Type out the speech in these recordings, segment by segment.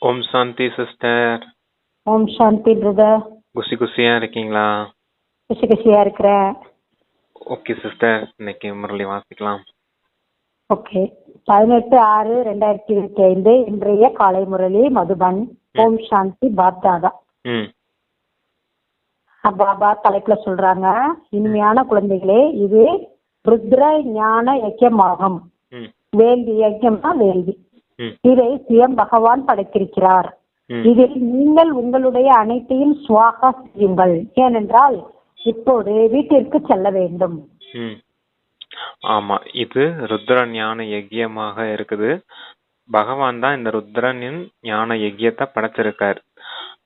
ஓம் சாந்தி sister. ஓம் சாந்தி brother. குசி குசியா இருக்கீங்களா? குசி குசியா இருக்கிறேன். Okay sister. இன்னைக்கு முரளி வாசிக்கலாம். ஓகே. பதினெட்டு ஆறு ரெண்டாயிரத்தி இருபத்தி ஐந்து இன்றைய காலை முரளி மதுபன் ஓம் சாந்தி பாப்தாதா. பாபா தலைப்புல சொல்றாங்க இனிமையான குழந்தைகளே இது ருத்ர ஞான யக்கியமாகும் வேள்வி யக்கியம்னா வேள்வி. இதை சுயம் பகவான் படைத்திருக்கிறார். இதில் நீங்கள் உங்களுடைய அனைத்தையும் சுவாகா செய்யுங்கள். ஏனென்றால் இப்போது வீட்டிற்கு செல்ல வேண்டும். ஆமா இது ருத்ர ஞான யஜ்யமாக இருக்குது. பகவான் தான் இந்த ருத்ரனின் ஞான யஜ்யத்தை படைச்சிருக்கார்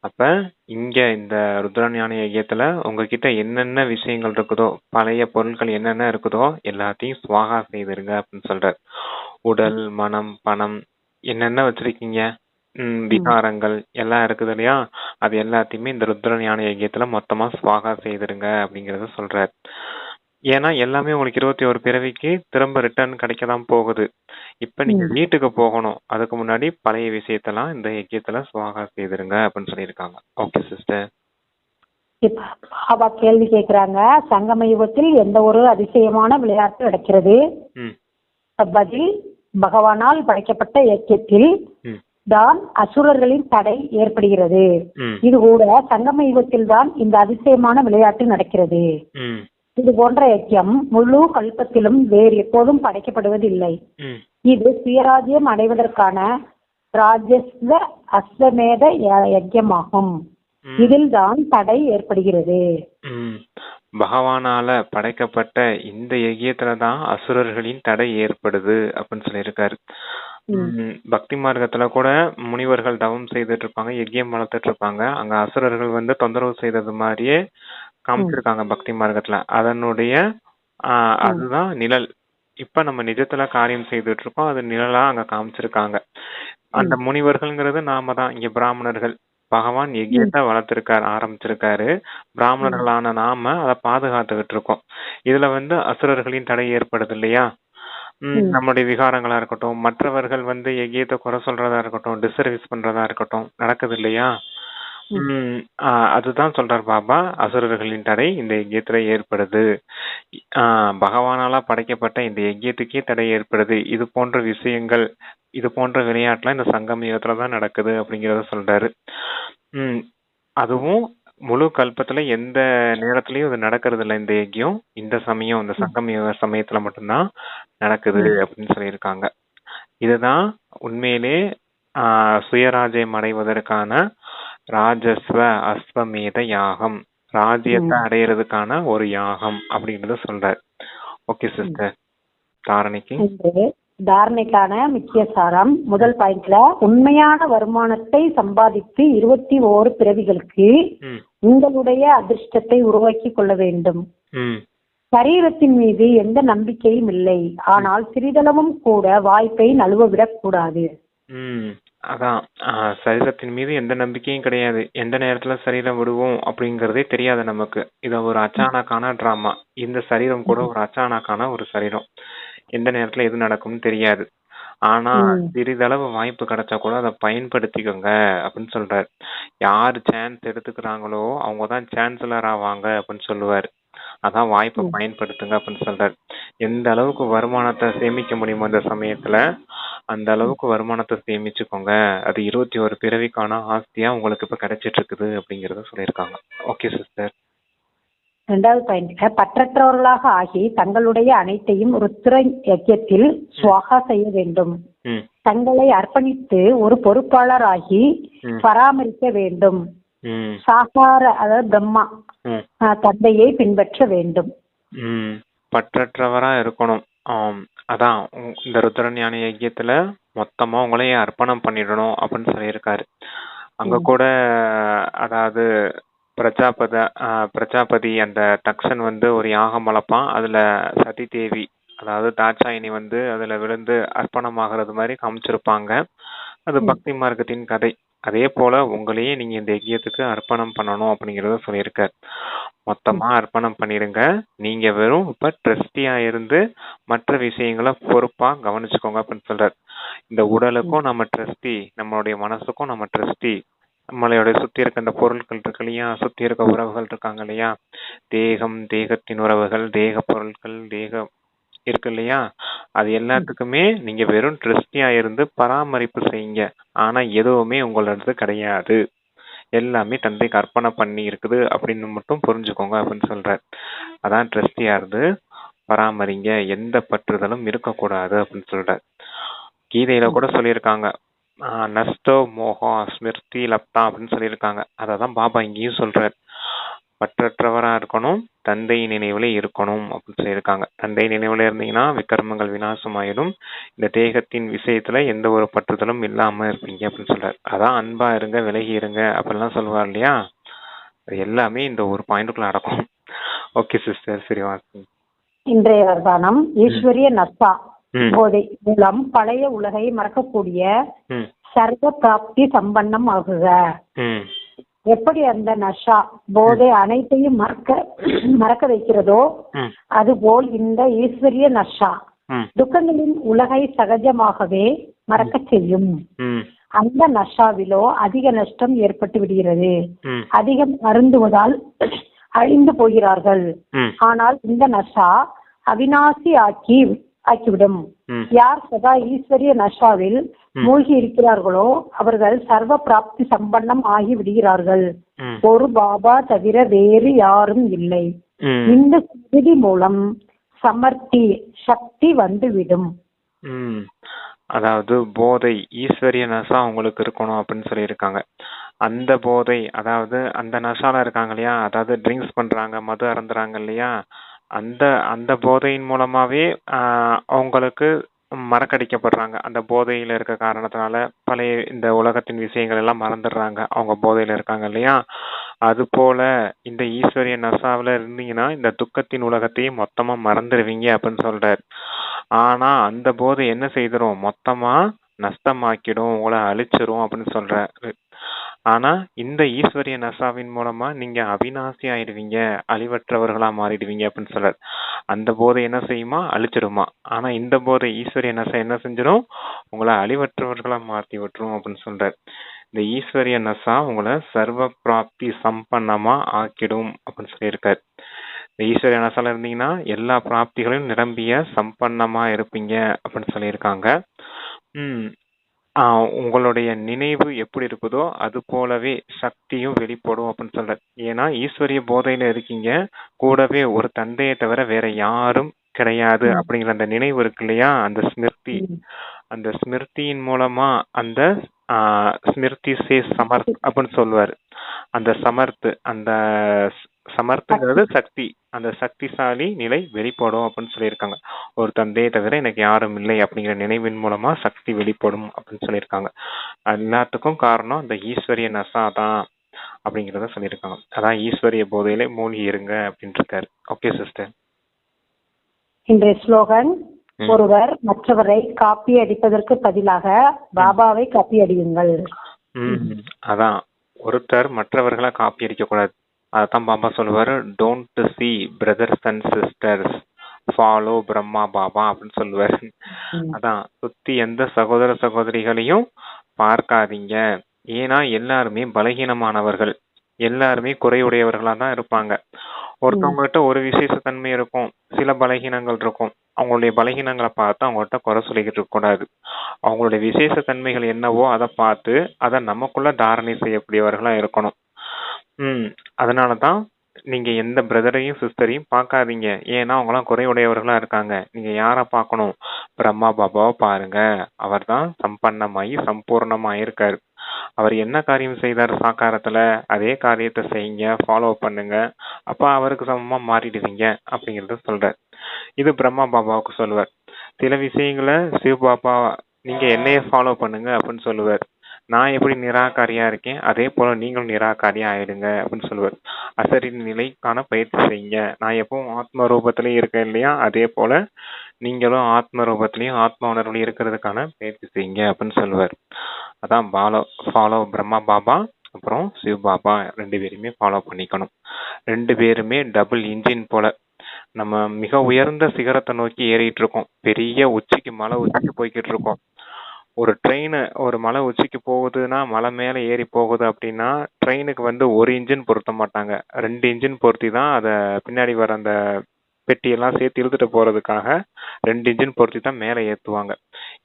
அப்ப இங்க இந்த ருத்ர ஞான யஜ்யத்துல உங்ககிட்ட என்னென்ன விஷயங்கள் இருக்குதோ பழைய பொருட்கள் என்னென்ன இருக்குதோ எல்லாத்தையும் சுவாகா செய்திருங்க அப்படின்னு சொல்றார். உடல் மனம் பணம் என்னென்ன வச்சிருக்கீங்க? ம், விகாரங்கள் எல்லாம் இருக்குது இல்லையா? அது எல்லாத்தையுமே இந்த ருத்ர ஞான யஜ்யத்துல மொத்தமா சுவாகா செய்திருங்க அப்படிங்கறத சொல்றார். ஏன்னா எல்லாமே உங்களுக்கு இருபத்தி ஒரு பிறவிக்கு திரும்ப ரிட்டர்ன் கிடைக்க தான் போகுது. இப்ப நீங்க வீட்டுக்கு போகணும். அதுக்கு முன்னாடி பழைய விஷயத்தெல்லாம் இந்த யஜ்யத்துல சுவாகா செய்திருங்க அப்படின்னு சொல்லியிருக்காங்க. ஓகே சிஸ்டர் இப்ப பாபா கேள்வி கேக்குறாங்க. சங்கம யுகத்தில் எந்த ஒரு அதிசயமான விளையாட்டு நடக்கிறது ம். பதில் பகவானால் படைக்கப்பட்ட இயக்கத்தில் தான் அசுரர்களின் தடை ஏற்படுகிறது. இது கூட சங்கம யுகத்தில் தான் இந்த அதிசயமான விளையாட்டு நடக்கிறது. இது போன்ற யக்கியம் முழு கல்பத்திலும் வேறு எப்போதும் படைக்கப்படுவதில்லை. இது சுயராஜ்யம் அடைவதற்கான ராஜஸ்வ அஸ்வமேத ய- யக்கியமாகும் ம். இதில் தான் தடை ஏற்படுகிறது. பகவானால படைக்கப்பட்ட இந்த யஜ்யத்துல தான் அசுரர்களின் தடை ஏற்படுது அப்படின்னு சொல்லியிருக்காரு. ம், பக்தி மார்க்கத்துல கூட முனிவர்கள் தவம் செய்துட்டு இருப்பாங்க யஜ்யம் வளர்த்துட்டு இருப்பாங்க. அங்க அசுரர்கள் வந்து தொந்தரவு செய்தது மாதிரியே காமிச்சிருக்காங்க பக்தி மார்க்கத்துல. அதனுடைய ஆ, அதுதான் நிழல். இப்ப நம்ம நிஜத்துல காரியம் செய்துட்டு இருக்கோம் அது நிழலா அங்க காமிச்சிருக்காங்க. அந்த முனிவர்கள்ங்கிறது நாம தான் இங்க பிராமணர்கள். பகவான் யஜ்யத்தை வளர்த்திருக்காரு ஆரம்பிச்சிருக்காரு. பிராமணர்களான நாம அதை பாதுகாத்துக்கிட்டு இருக்கோம். இதுல வந்து அசுரர்களின் தடை ஏற்படுது இல்லையா? ம், நம்மளுடைய விகாரங்களா இருக்கட்டும் மற்றவர்கள் வந்து யஜ்யத்தை குறை சொல்றதா இருக்கட்டும் டிஸ்சர்வீஸ் பண்றதா இருக்கட்டும் நடக்குது இல்லையா? ம், ஆ, அதுதான் சொல்றார் பாபா. அசுரர்களின் தடை இந்த யஜ்யத்துல ஏற்படுது. ஆ, பகவானால படைக்கப்பட்ட இந்த யஜ்யத்துக்கே தடை ஏற்படுது. இது போன்ற விஷயங்கள் இது போன்ற விளையாட்டுலாம் இந்த சங்கம் யுகத்துல தான் நடக்குது அப்படிங்கறத சொல்றாரு. ம். அதுவும் முழு கல்பத்துல எந்த நேரத்திலயும் இது நடக்கிறது இல்ல இந்த யஜ்யம் இந்த சமயம் இந்த சங்கம் யுக சமயத்துல மட்டும்தான் நடக்குது அப்படின்னு சொல்லியிருக்காங்க. இதுதான் உண்மையிலே ஆஹ் சுயராஜ்யம் அடைவதற்கான ராஜஸ்வ அஸ்வமேத யாகம். ராஜ்யத்தை அடையிறதுக்கான ஒரு யாகம் அப்படிங்கறத சொல்றார். Okay sister. தாரணிக்கு. தாரணைக்கான முக்கிய சாரம். முதல் பாயிண்ட்ல உண்மையான வருமானத்தை சம்பாதித்து இருபத்தி ஓரு பிறவிகளுக்கு உங்களுடைய அதிர்ஷ்டத்தை உருவாக்கி கொள்ள வேண்டும். சரீரத்தின் மீது எந்த நம்பிக்கையும் இல்லை. ஆனால் சிறிதளவும் கூட வாய்ப்பை நழுவ விடக்கூடாது ம். அதான். சரீரத்தின் மீது எந்த நம்பிக்கையும் கிடையாது. எந்த நேரத்துல சரீரம் விடுவோம் அப்படிங்கறதே தெரியாது நமக்கு. இது ஒரு அச்சானக்கான டிராமா இந்த சரீரம் கூட ஒரு அச்சானக்கான ஒரு சரீரம். எந்த நேரத்துல எது நடக்கும்னு தெரியாது. ஆனா சிறிதளவு வாய்ப்பு கிடைச்சா கூட அதை பயன்படுத்திக்கோங்க அப்படின்னு சொல்றாரு. யார் சான்ஸ் எடுத்துக்கிறாங்களோ அவங்க தான் சான்சலர் ஆவாங்க அப்படின்னு சொல்லுவாரு. அதான் வாய்ப்பை பயன்படுத்துங்க அப்படின்னு சொல்றாரு. எந்த அளவுக்கு வருமானத்தை சேமிக்க முடியுமோ இந்த சமயத்துல அந்த அளவுக்கு வருமானத்தை சேமிச்சுக்கோங்க. அது இருபத்தி ஒரு பிறவிக்கான ஆஸ்தியா உங்களுக்கு இப்ப கிடைச்சிட்டு இருக்குது அப்படிங்கறத சொல்லியிருக்காங்க. ஓகே சிஸ்டர் இரண்டாவது பாயிண்ட்ல பற்றற்றவர்களாக ஆகி தங்களுடைய அனைத்தையும் ருத்ர யக்கியத்தில் சுவாகா செய்ய வேண்டும். தங்களை அர்ப்பணித்து ஒரு பொறுப்பாளர் ஆகி. பராமரிக்க வேண்டும். சாகார அதாவது பிரம்மா தந்தையை பின்பற்ற வேண்டும். பற்றற்றவரா இருக்கணும். அதான் இந்த ருத்ரஞான யஜ்யத்துல மொத்தமா உங்களையே அர்ப்பணம் பண்ணிடணும் அப்படின்னு சொல்லியிருக்காரு. அங்க கூட அதாவது பிரஜாபத பிரஜாபதி அந்த தக்ஷன் வந்து ஒரு யாகம் வளர்ப்பான். அதுல சதி தேவி அதாவது தாட்சாயினி வந்து அதுல விழுந்து அர்ப்பணமாகிறது மாதிரி காமிச்சிருப்பாங்க. அது பக்தி மார்க்கத்தின் கதை. அதே போல உங்களையே நீங்க இந்த யஜ்யத்துக்கு அர்ப்பணம் பண்ணணும் அப்படிங்கறத சொல்லியிருக்கார். மொத்தமா அர்ப்பணம் பண்ணிடுங்க நீங்க வெறும் இப்ப ட்ரஸ்டியா இருந்து மற்ற விஷயங்களை பொறுப்பா கவனிச்சுக்கோங்க அப்படின்னு சொல்றாரு. இந்த உடலுக்கும் நம்ம ட்ரஸ்டி நம்மளுடைய மனசுக்கும் நம்ம ட்ரஸ்டி மலையோட சுத்தி இருக்க அந்த பொருட்கள் இருக்கு இல்லையா? சுத்தி இருக்க உறவுகள் இருக்காங்க இல்லையா? தேகம் தேகத்தின் உறவுகள் தேக பொருட்கள் தேக இருக்கு இல்லையா? அது எல்லாத்துக்குமே நீங்க வெறும் ட்ரஸ்டியா இருந்து பராமரிப்பு செய்யுங்க. ஆனா எதுவுமே உங்களது கிடையாது. எல்லாமே தந்தை கற்பனை பண்ணி இருக்குது அப்படின்னு மட்டும் புரிஞ்சுக்கோங்க அப்படின்னு சொல்றார். அதான் ட்ரஸ்டியா இருந்து பராமரிங்க. எந்த பற்றுதலும் இருக்கக்கூடாது அப்படின்னு சொல்றார். கீதையில கூட சொல்லியிருக்காங்க. ஆஹ் நஸ்தோ மோகோ ஸ்மிருதி லப்தா அப்படின்னு சொல்லியிருக்காங்க. அததான் பாபா இங்கேயும் சொல்றார். பற்றற்றவரா இருக்கணும் தந்தை நினைவுல இருக்கணும் அப்படின்னு சொல்லியிருக்காங்க. தந்தை நினைவுல இருந்தீங்கன்னா விக்ரமங்கள் விநாசமாயிடும். இந்த தேகத்தின் விஷயத்துல எந்த ஒரு பற்றுதலும் இல்லாம இருப்பீங்க அப்படின்னு சொல்றாரு. அதான் அன்பா இருங்க விலகி இருங்க அப்படிலாம் சொல்லுவார் இல்லையா? அது எல்லாமே இந்த ஒரு பாயிண்ட்டுக்குள்ள அடக்கும் ஓகே சிஸ்டர் சரி வாங்க இன்றைய வர்தானம் ஈஸ்வரிய ம் போதை மூலம் பழைய உலகை மறக்கக்கூடிய சர்வ பிராப்தி சம்பன்னம் ஆகுக. எப்படி அந்த நஷா போதை அனைத்தையும் மறக்க மறக்க வைக்கிறதோ அதுபோல் இந்த ஈஸ்வரிய நஷா துக்கங்களின் உலகை சகஜமாகவே மறக்கச் செய்யும். அந்த நஷாவிலோ அதிக நஷ்டம் ஏற்பட்டு விடுகிறது. அதிகம் அருந்துவதால் அழிந்து போகிறார்கள். ஆனால் இந்த நஷா அவிநாசி ஆக்கி ஆக்கிவிடும். யார் சதா ஈஸ்வரிய நஷாவில். மூழ்கி இருக்கிறார்களோ அவர்கள் சர்வ பிராப்தி சம்பன்னம் ஆகி விடுகிறார்கள். ஒரு பாபா தவிர வேறு யாரும் இல்லை. இந்த ஸ்மிருதி மூலம் சமர்த்தி சக்தி வந்துவிடும். அதாவது போதை ஈஸ்வரிய நசா உங்களுக்கு இருக்கணும் அப்படின்னு சொல்லியிருக்காங்க. அந்த போதை அதாவது அந்த நசால இருக்காங்க இல்லையா? அதாவது ட்ரிங்க்ஸ் பண்றாங்க மது அருந்துறாங்க இல்லையா? அந்த அந்த போதையின் மூலமாகவே அவங்களுக்கு மறக்கடிக்கப்படுறாங்க. அந்த போதையில் இருக்க காரணத்தினால பழைய இந்த உலகத்தின் விஷயங்கள் எல்லாம் மறந்துடுறாங்க. அவங்க போதையில் இருக்காங்க இல்லையா? அது போல இந்த ஈஸ்வரிய நசாவில் இருந்தீங்கன்னா இந்த துக்கத்தின் உலகத்தையும் மொத்தமாக மறந்துடுவீங்க அப்படின்னு சொல்கிறார் ஆனால் அந்த போதை என்ன செய்திடும் மொத்தமாக நஷ்டமாக்கிடும் உங்களை அழிச்சிரும் அப்படின்னு சொல்கிறார் ஆனா இந்த ஈஸ்வரிய நசாவின் மூலமா நீங்க அவிநாசி ஆயிடுவீங்க அழிவற்றவர்களா மாறிடுவீங்க அப்படின்னு சொல்றாரு. அந்த போதை என்ன செய்யுமா? அழிச்சிடுமா. ஆனா இந்த போதை ஈஸ்வரிய நசா என்ன செஞ்சிடும்? உங்களை அழிவற்றவர்களா மாத்தி விட்டுரும் அப்படின்னு சொல்றார். இந்த ஈஸ்வரிய நசா உங்களை சர்வ பிராப்தி சம்பன்னமா ஆக்கிடும் அப்படின்னு சொல்லியிருக்கார். இந்த ஈஸ்வரிய நசால இருந்தீங்கன்னா எல்லா பிராப்திகளையும் நிரம்பிய சம்பன்னமா இருப்பீங்க அப்படின்னு சொல்லியிருக்காங்க. ம் உங்களுடைய நினைவு எப்படி இருக்குதோ அது போலவே சக்தியும் வெளிப்படும் அப்படின்னு சொல்றாரு. ஏன்னா ஈஸ்வரிய போதையில இருக்கீங்க. கூடவே ஒரு தந்தையை தவிர வேற யாரும் கிடையாது ம். அப்படிங்கிற அந்த நினைவு இருக்கு இல்லையா? அந்த ஸ்மிருதி. ம். அந்த ஸ்மிருதியின் மூலமா அந்த ஆஹ், ஸ்மிருதி சே சமர்த் அப்படின்னு சொல்லுவாரு அந்த சமர்த் அந்த சமர்த்துங்கிறது சக்தி. அந்த சக்திசாலி நிலை வெளிப்படும் அப்படின்னு சொல்லியிருக்காங்க. ஒரு தந்தையை தவிர எனக்கு யாரும் இல்லை அப்படிங்கிற நினைவின் மூலமா சக்தி வெளிப்படும் அப்படின்னு சொல்லியிருக்காங்க. எல்லாத்துக்கும் காரணம் அந்த ஈஸ்வரிய நசா தான் அப்படிங்கிறத சொல்லியிருக்காங்க. அதான் ஈஸ்வரிய போதையில மூழ்கி இருங்க அப்படின்னு இருக்காரு ஓகே சிஸ்டர் இன்றைய ஸ்லோகன். ஒருவர் மற்றவரை காப்பி அடிப்பதற்கு பதிலாக பாபாவை காப்பி அடியுங்கள். அதான். ஒருத்தர் மற்றவர்களை காப்பி அடிக்க கூடாது அதான் பாபா சொல்லுவாரு. Don't see brothers and sisters follow Brahma Baba அப்படின்னு சொல்லுவாரு. அதான் சுத்தி எந்த சகோதர சகோதரிகளையும் பார்க்காதீங்க. ஏன்னா எல்லாருமே பலகீனமானவர்கள். எல்லாருமே குறையுடையவர்களா தான் இருப்பாங்க. ஒருத்தவங்க கிட்ட ஒரு விசேஷத்தன்மை இருக்கும். சில பலகீனங்கள் இருக்கும். அவங்களுடைய பலகீனங்களை பார்த்து அவங்கள்ட்ட குறை சொல்லிக்கிட்டு இருக்க கூடாது. அவங்களுடைய விசேஷத்தன்மைகள் என்னவோ அதை பார்த்து அதை நமக்குள்ள தாரணை செய்யக்கூடியவர்களா இருக்கணும். ம் அதனால தான் நீங்க எந்த பிரதரையும் சிஸ்டரையும் பார்க்காதீங்க. ஏன்னா அவங்களாம் குறையுடையவர்களா இருக்காங்க. நீங்க யாரை பார்க்கணும்? பிரம்மா பாபாவை பாருங்க. அவர்தான் சம்பன்னமாயி சம்பூர்ணமாயி இருக்காரு அவர் என்ன காரியம் செய்தார் சாக்காரத்துல? அதே காரியத்தை செய்யுங்க ஃபாலோ பண்ணுங்க. அப்ப அவருக்கு சமமா மாறிடுவீங்க அப்படிங்கறத சொல்றார். இது பிரம்மா பாபாவுக்கு சொல்லுவார். சில விஷயங்களை சிவ பாபா நீங்க என்னைய ஃபாலோ பண்ணுங்க அப்படின்னு சொல்லுவார். நான் எப்படி நிராகாரியாக இருக்கேன்? அதே போல் நீங்களும் நிராகாரியா ஆயிடுங்க அப்படின்னு சொல்லுவார். அசரின் நிலைக்கான பயிற்சி செய்யுங்க. நான் எப்பவும் ஆத்ம ரூபத்திலையும் இருக்கேன் இல்லையா? அதே போல் நீங்களும் ஆத்ம ரூபத்திலையும் ஆத்ம உணர்வுலையும் இருக்கிறதுக்கான பயிற்சி செய்யுங்க அப்படின்னு சொல்லுவார். அதான் பாலோ ஃபாலோ பிரம்மா பாபா அப்புறம் சிவ பாபா ரெண்டு பேருமே ஃபாலோ பண்ணிக்கணும். ரெண்டு பேருமே டபுள் இன்ஜின் போல் நம்ம மிக உயர்ந்த சிகரத்தை நோக்கி ஏறிட்டு இருக்கோம். பெரிய உச்சிக்கு மலை உச்சிக்கு போய்கிட்டு இருக்கோம். ஒரு ட்ரெயின் ஒரு மலை உச்சிக்கு போகுதுன்னா மலை மேலே ஏறி போகுது அப்படின்னா ட்ரெயினுக்கு வந்து ஒரு இன்ஜின் பொருத்த மாட்டாங்க. ரெண்டு இன்ஜின் பொருத்தி தான் அதை பின்னாடி வர அந்த பெட்டியெல்லாம் சேர்த்து இழுத்துட்டு போறதுக்காக ரெண்டு இன்ஜின் பொருத்தி தான் மேலே ஏற்றுவாங்க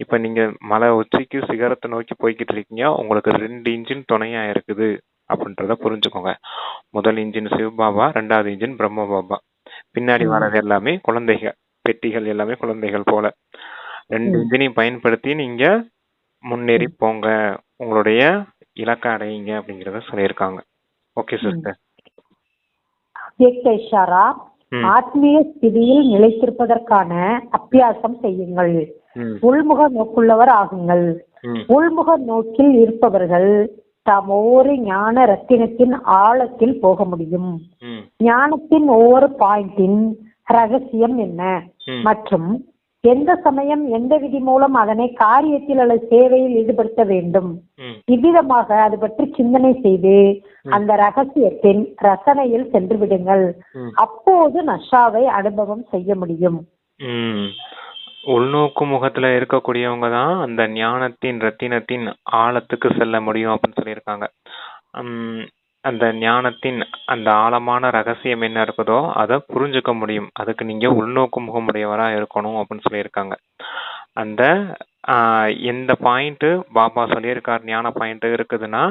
இப்போ நீங்க மலை உச்சிக்கு சிகரத்தை நோக்கி போய்கிட்டு இருக்கீங்க உங்களுக்கு ரெண்டு இன்ஜின் துணையா இருக்குது அப்படின்றத புரிஞ்சுக்கோங்க. முதல் இன்ஜின் சிவபாபா ரெண்டாவது இன்ஜின் பிரம்ம பாபா பின்னாடி வர்றது எல்லாமே குழந்தைகள் பெட்டிகள் எல்லாமே குழந்தைகள் போல. ரெண்டு. இன்ஜினையும் பயன்படுத்தி நீங்க முன்னேறி போங்க. உங்களுடைய இலக்கை அடையுங்க அப்படிங்கறத சொல்லியிருக்காங்க. ஓகே சிஸ்டர் ஆத்மீய ஸ்திதியில் நிலைத்திருப்பதற்கான அபியாசம் செய்யுங்கள். உள்முக நோக்குள்ளவர் ஆகுங்கள். உள்முக நோக்கில் இருப்பவர்கள் தாம் ஒவ்வொரு ஞான ரத்தினத்தின் ஆழத்தில் போக முடியும். ஞானத்தின் ஒவ்வொரு பாயிண்டின் ரகசியம் என்ன? மற்றும் எந்த சமயம் எந்த விதி மூலம் அதனை காரியத்தில் அல்லது சேவையில் ஈடுபடுத்த வேண்டும்? இவ்விதமாக அது பற்றி சிந்தனை செய்து அந்த ரகசியத்தின் ரசனையில் சென்று விடுங்கள். அப்போது நஷாவை அனுபவம் செய்ய முடியும். உள்நோக்கு முகத்துல இருக்கக்கூடியவங்க தான் அந்த ஞானத்தின் ரத்தினத்தின் ஆழத்துக்கு செல்ல முடியும் அப்படின்னு சொல்லியிருக்காங்க. அந்த ஞானத்தின் அந்த ஆழமான ரகசியம் என்ன இருக்குதோ அதை புரிஞ்சுக்க முடியும். அதுக்கு நீங்கள் உள்நோக்கு முகமுடையவராக இருக்கணும் அப்படின்னு சொல்லியிருக்காங்க. அந்த எந்த பாயிண்ட்டு பாபா சொல்லியிருக்கார் ஞான பாயிண்ட்டு இருக்குதுன்னா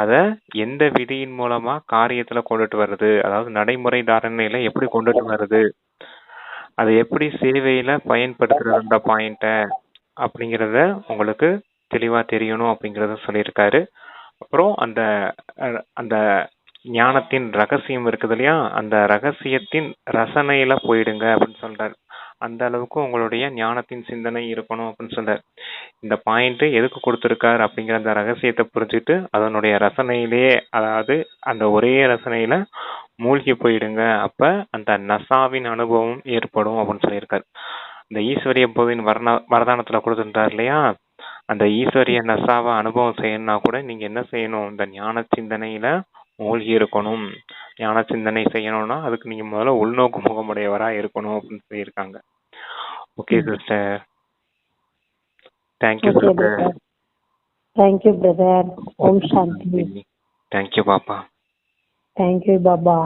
அதை எந்த விதியின் மூலமாக காரியத்தில் கொண்டுட்டு வருது? அதாவது நடைமுறை தாரணையில் எப்படி கொண்டுட்டு வருது? அதை எப்படி சேவையில் பயன்படுத்துகிற அந்த பாயிண்ட்டை அப்படிங்கிறத உங்களுக்கு தெளிவாக தெரியணும் அப்படிங்கிறத சொல்லியிருக்காரு. அப்புறம் அந்த அந்த ஞானத்தின் ரகசியம் இருக்குது இல்லையா? அந்த ரகசியத்தின் ரசனையில போயிடுங்க அப்படின்னு சொல்றாரு. அந்த அளவுக்கு உங்களுடைய ஞானத்தின் சிந்தனை இருக்கணும் அப்படின்னு சொல்றாரு. இந்த பாயிண்ட் எதுக்கு கொடுத்துருக்காரு அப்படிங்கிற அந்த ரகசியத்தை புரிஞ்சுட்டு அதனுடைய ரசனையிலேயே அதாவது அந்த ஒரே ரசனையில மூழ்கி போயிடுங்க. அப்ப அந்த நசாவின் அனுபவம் ஏற்படும் அப்படின்னு சொல்லியிருக்காரு. இந்த ஈஸ்வரிய போதின் வரண வரதானத்துல கொடுத்துருந்தார் இல்லையா? அந்த ஈஸ்வரிய நசாவை அனுபவம் செய்யணும்னா கூட நீங்க என்ன செய்யணும்? இந்த ஞான சிந்தனையில மூழ்கி இருக்கணும். ஞான சிந்தனை செய்யணும்னா அதுக்கு நீங்க முதல்ல உள்நோக்கு முகமுடையவரா இருக்கணும் அப்படின்னு சொல்லியிருக்காங்க. Okay sister thank you sister thank you brother Om Shanti thank you Baba thank you Baba